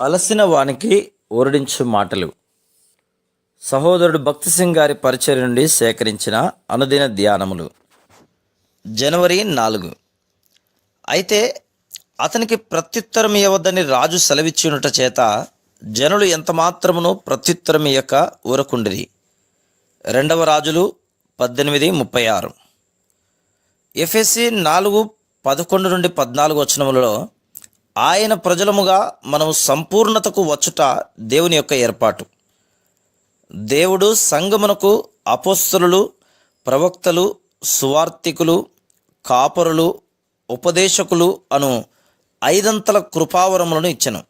అలసిన వానికి ఓరడించు మాటలు. సహోదరుడు భక్తి సింగ్ గారి పరిచయం నుండి సేకరించిన అనుదిన ధ్యానములు. జనవరి నాలుగు. అయితే అతనికి ప్రత్యుత్తరం ఇవ్వద్దని రాజు సెలవిచ్చినట చేత జనులు ఎంతమాత్రమును ప్రత్యుత్తరం ఇయ్యక ఊరకుండిరి. రెండవ రాజులు పద్దెనిమిది ముప్పై ఆరు. ఎఫ్ఎస్సి నాలుగు పదకొండు నుండి పద్నాలుగు వచనములలో ఆయన ప్రజలముగా మనము సంపూర్ణతకు వచ్చుట దేవుని యొక్క ఏర్పాటు. దేవుడు సంగమునకు అపోస్తలులు ప్రవక్తలు సువార్థికులు కాపరులు ఉపదేశకులు అను ఐదంతల కృపావరములను ఇచ్చను.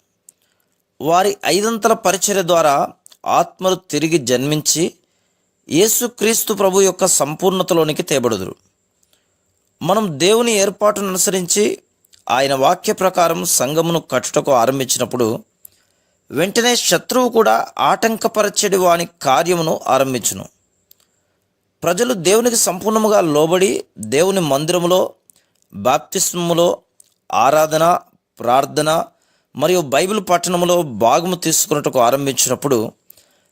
వారి ఐదంతల పరిచర్య ద్వారా ఆత్మలు తిరిగి జన్మించి యేసుక్రీస్తు ప్రభు యొక్క సంపూర్ణతలోనికి తేబడుదురు. మనం దేవుని ఏర్పాటును అనుసరించి ఆయన వాక్య ప్రకారం సంఘమును కట్టుటకు ఆరంభించినప్పుడు వెంటనే శత్రువు కూడా ఆటంకపరచడి వాని కార్యమును ఆరంభించును. ప్రజలు దేవునికి సంపూర్ణముగా లోబడి దేవుని మందిరములో బాప్తిస్మములో ఆరాధన ప్రార్థన మరియు బైబిల్ పట్టణములో భాగము తీసుకున్నట్టుకు ఆరంభించినప్పుడు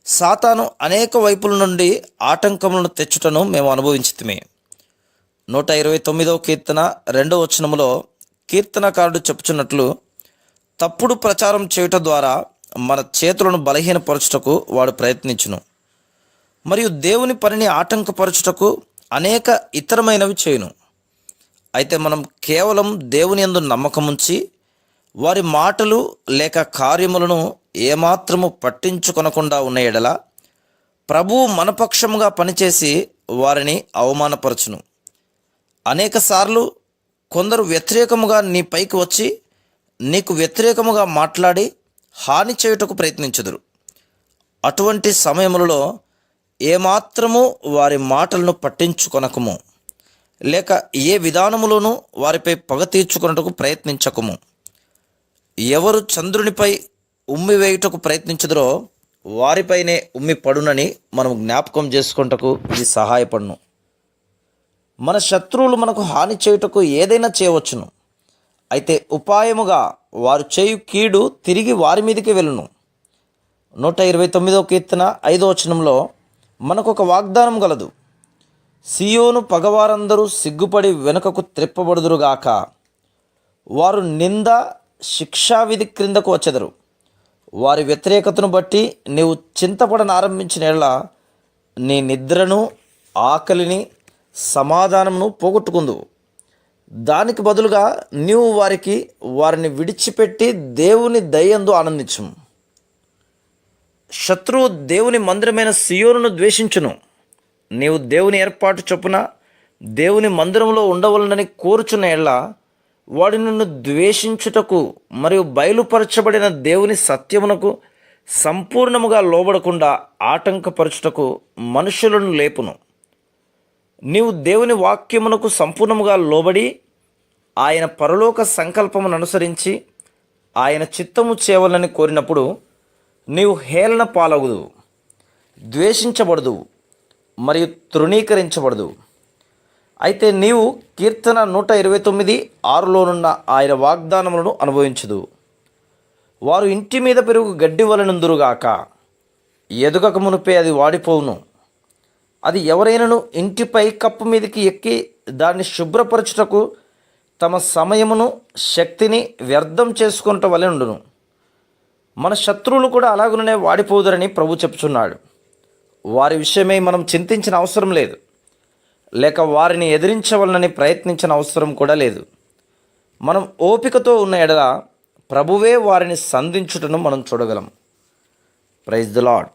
సాతాను అనేక వైపుల నుండి ఆటంకములను తెచ్చుటను మేము అనుభవించితిమే. నూట ఇరవై తొమ్మిదవ కీర్తన రెండవ వచనములో కీర్తనకారుడు చెప్పుచున్నట్లు తప్పుడు ప్రచారం చేయుట ద్వారా మన చేతులను బలహీనపరచుటకు వాడు ప్రయత్నించును. మరియు దేవుని పనిని ఆటంకపరచుటకు అనేక ఇతరమైనవి చేయును. అయితే మనం కేవలం దేవుని యందు నమ్మకముంచి వారి మాటలు లేక కార్యములను ఏమాత్రము పట్టించుకొనకుండా ఉన్న ఎడల ప్రభువు మనపక్షముగా పనిచేసి వారిని అవమానపరచును. అనేకసార్లు కొందరు వ్యతిరేకముగా నీ పైకి వచ్చి నీకు వ్యతిరేకముగా మాట్లాడి హాని చేయుటకు ప్రయత్నించుదురు. అటువంటి సమయములలో ఏమాత్రము వారి మాటలను పట్టించుకొనకము లేక ఏ విధానములోనూ వారిపై పగ తీర్చుకున్నటకు ప్రయత్నించకము. ఎవరు చంద్రునిపై ఉమ్మి వేయుటకు ప్రయత్నించుదరో వారిపైనే ఉమ్మి పడునని మనం జ్ఞాపకం చేసుకుంటకు ఇది సహాయపడును. మన శత్రువులు మనకు హాని చేయుటకు ఏదైనా చేయవచ్చును. అయితే ఉపాయముగా వారు చేయు కీడు తిరిగి వారి మీదకి వెళ్ళును. నూట ఇరవై తొమ్మిదో కీర్తన ఐదో వచనంలో మనకు ఒక వాగ్దానం గలదు. సియోను పగవారందరూ సిగ్గుపడి వెనుకకు త్రిప్పబడుదురుగాక. వారు నింద శిక్షావిధి క్రిందకు వచ్చెదరు. వారి వ్యతిరేకతను బట్టి నీవు చింతపడనారంభించిన ఎడల నీ నిద్రను ఆకలిని సమాధానమును పోగొట్టుకుందు. దానికి బదులుగా నీవు వారికి వారిని విడిచిపెట్టి దేవుని దయందు ఆనందించుము. శత్రువు దేవుని మందిరమైన సియోనును ద్వేషించును. నీవు దేవుని ఏర్పాటు చొప్పున దేవుని మందిరంలో ఉండవలనని కోరుచున్న ఎళ్ళ వాడి నిన్ను ద్వేషించుటకు మరియు బయలుపరచబడిన దేవుని సత్యమునకు సంపూర్ణముగా లోబడకుండా ఆటంకపరచుటకు మనుషులను లేపును. నీవు దేవుని వాక్యమునకు సంపూర్ణముగా లోబడి ఆయన పరలోక సంకల్పమును అనుసరించి ఆయన చిత్తము చేయవలని కోరినప్పుడు నీవు హేళన పాలగుదు ద్వేషించబడదు మరియు తృణీకరించబడదు. అయితే నీవు కీర్తన నూట ఇరవై తొమ్మిది ఆరులోనున్న ఆయన వాగ్దానములను అనుభవించదు వారు ఇంటి మీద పెరుగు గడ్డి వలనందురుగాక ఎదుగక మునిపే అది వాడిపోవును. అది ఎవరైనాను ఇంటిపై కప్పు మీదకి ఎక్కి దాన్ని శుభ్రపరచుటకు తమ సమయమును శక్తిని వ్యర్థం చేసుకుంట వలె ఉండును. మన శత్రువులు కూడా అలాగుననే వాడిపోదురని ప్రభు చెప్తున్నాడు. వారి విషయమై మనం చింతించిన అవసరం లేదు. లేక వారిని ఎదిరించవలనని ప్రయత్నించిన అవసరం కూడా లేదు. మనం ఓపికతో ఉన్న ఎడల ప్రభువే వారిని సంధించుటను మనం చూడగలం. Praise the lord